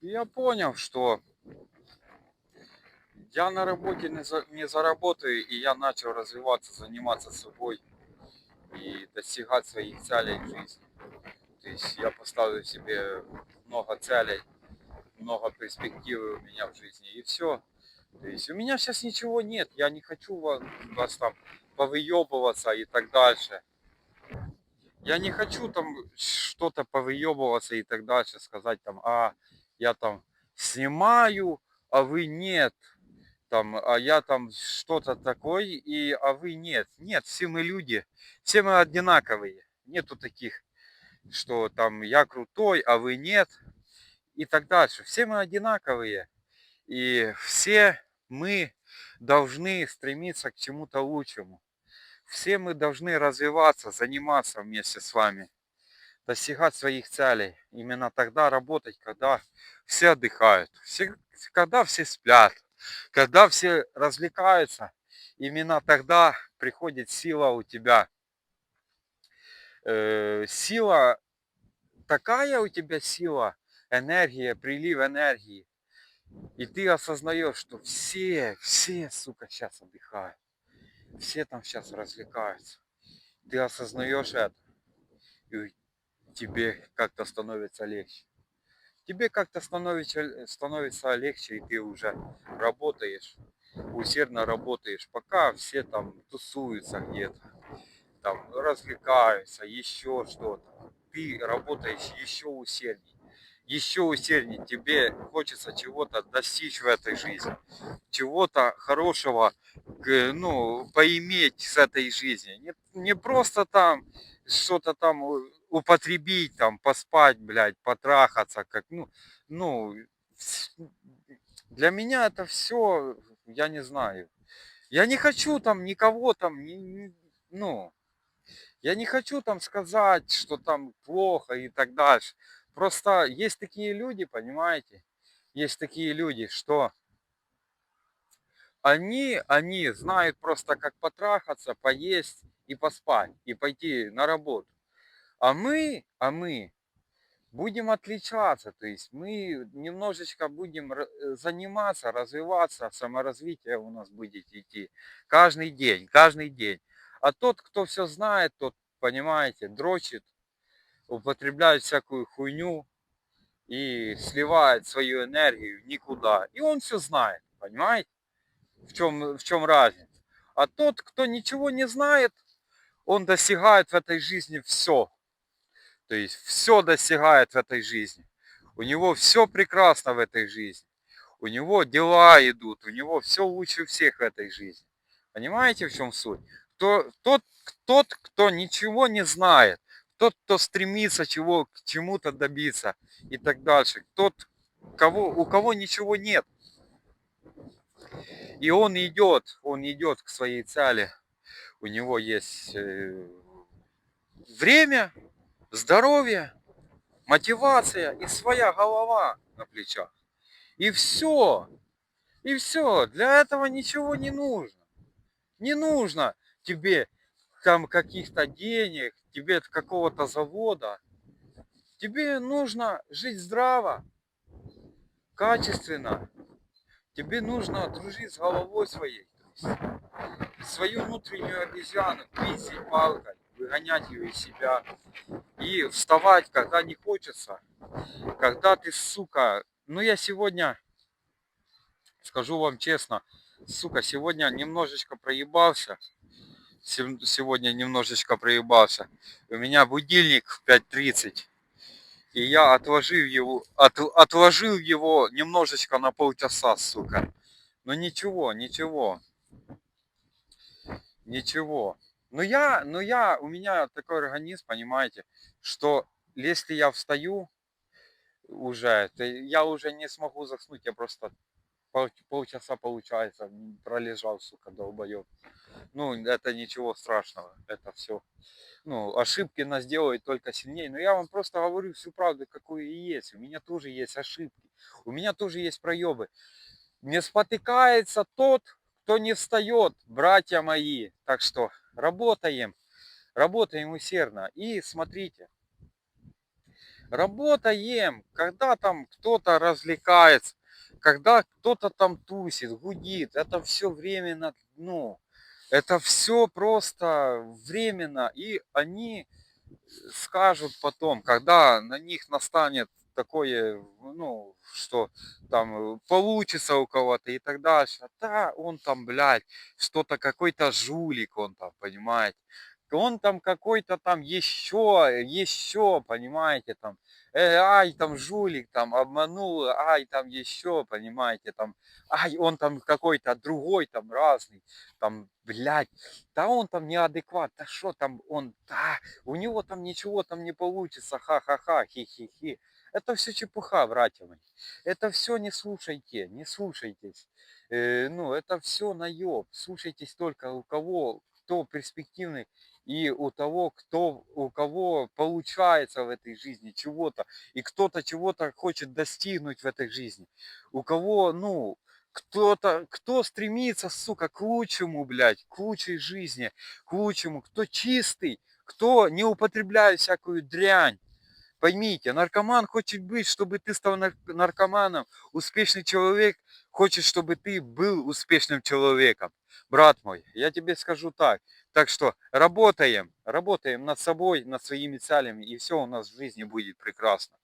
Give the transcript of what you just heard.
я понял, что я на работе не, за, не заработаю, и я начал развиваться, заниматься собой и достигать своих целей в жизни. То есть я поставил себе много целей, много перспектив у меня в жизни, и все. То есть у меня сейчас ничего нет, я не хочу вас, вас там повыебываться и так дальше. Я не хочу там что-то повыебываться и так дальше, сказать там, а я там снимаю, а вы нет. Там, а я там что-то такое, и, а вы нет. Нет, все мы люди, все мы одинаковые. Нету таких, что там я крутой, а вы нет. И так дальше. Все мы одинаковые. И все мы должны стремиться к чему-то лучшему. Все мы должны развиваться, заниматься вместе с вами, достигать своих целей. Именно тогда работать, когда все отдыхают, все, когда все спят, когда все развлекаются. Именно тогда приходит сила у тебя. Э, сила, такая у тебя сила, энергия, прилив энергии. И ты осознаешь, что все, все, сука, сейчас отдыхают. Все там сейчас развлекаются. Ты осознаешь это, и тебе как-то становится легче. Тебе как-то становится, становится легче, и ты уже работаешь, усердно работаешь, пока все там тусуются где-то, там развлекаются, еще что-то. Ты работаешь еще усерднее еще усерднее тебе хочется чего-то достичь в этой жизни, чего-то хорошего, ну, поиметь с этой жизни. Не, не просто там что-то там употребить, там, поспать, блядь, потрахаться, как, ну, ну, для меня это все, я не знаю. Я не хочу там никого там, не, не, ну, я не хочу там сказать, что там плохо и так дальше. Просто есть такие люди, понимаете, есть такие люди, что они, они знают просто, как потрахаться, поесть и поспать, и пойти на работу. А мы, а мы будем отличаться, то есть мы немножечко будем заниматься, развиваться, саморазвитие у нас будет идти каждый день, каждый день. А тот, кто все знает, тот, понимаете, дрочит, употребляет всякую хуйню и сливает свою энергию никуда. И он все знает, понимаете? В чем, в чем разница? А тот, кто ничего не знает, он достигает в этой жизни все. То есть все достигает в этой жизни. У него все прекрасно в этой жизни. У него дела идут, у него все лучше всех в этой жизни. Понимаете, в чем суть? То, тот, тот, кто ничего не знает, тот, кто стремится чего, к чему-то добиться и так дальше. Тот, кого, у кого ничего нет. И он идет, он идет к своей цели. У него есть э, время, здоровье, мотивация и своя голова на плечах. И все. И все. Для этого ничего не нужно. Не нужно тебе там каких-то денег, тебе от какого-то завода. Тебе нужно жить здраво, качественно. Тебе нужно дружить с головой своей. Свою внутреннюю обезьяну пиздить палкой, выгонять ее из себя. И вставать, когда не хочется. Когда ты, сука... Ну, я сегодня, скажу вам честно, сука, сегодня немножечко проебался сегодня немножечко проебался. У меня будильник в 5.30. И я отложил его, от, отложил его немножечко на полчаса, сука. Но ничего, ничего. Ничего. Но я, но я, у меня такой организм, понимаете, что если я встаю уже, то я уже не смогу заснуть, я просто пол, полчаса получается пролежал, сука, долбоёб. Ну, это ничего страшного, это все. Ну, ошибки нас делают только сильнее. Но я вам просто говорю всю правду, какую и есть. У меня тоже есть ошибки. У меня тоже есть проебы. Не спотыкается тот, кто не встает, братья мои. Так что работаем, работаем усердно. И смотрите, Работаем, когда там кто-то развлекается, когда кто-то там тусит, гудит, это все временно, ну, это все просто временно, и они скажут потом, когда на них настанет такое, ну, что там э, получится у кого-то и так дальше. Да, он там, блядь, что-то какой-то жулик он там, понимаете. Он там какой-то там еще, еще, понимаете, там, э, ай, там жулик, там обманул, ай, там еще, понимаете, там, ай, он там какой-то другой, там разный, там, блядь, да он там неадекват, да что там он, да, у него там ничего там не получится, ха-ха-ха, хи-хи-хи. Это все чепуха, братья мои. Это все не слушайте, не слушайтесь. Э, ну, это все наеб. Слушайтесь только у кого, кто перспективный, и у того, кто, у кого получается в этой жизни чего-то, и кто-то чего-то хочет достигнуть в этой жизни. У кого, ну, кто-то, кто стремится, сука, к лучшему, блядь, к лучшей жизни, к лучшему, кто чистый, кто не употребляет всякую дрянь. Поймите, наркоман хочет быть, чтобы ты стал нар- наркоманом. Успешный человек хочет, чтобы ты был успешным человеком. Брат мой, я тебе скажу так. Так что работаем, работаем над собой, над своими целями, и все у нас в жизни будет прекрасно.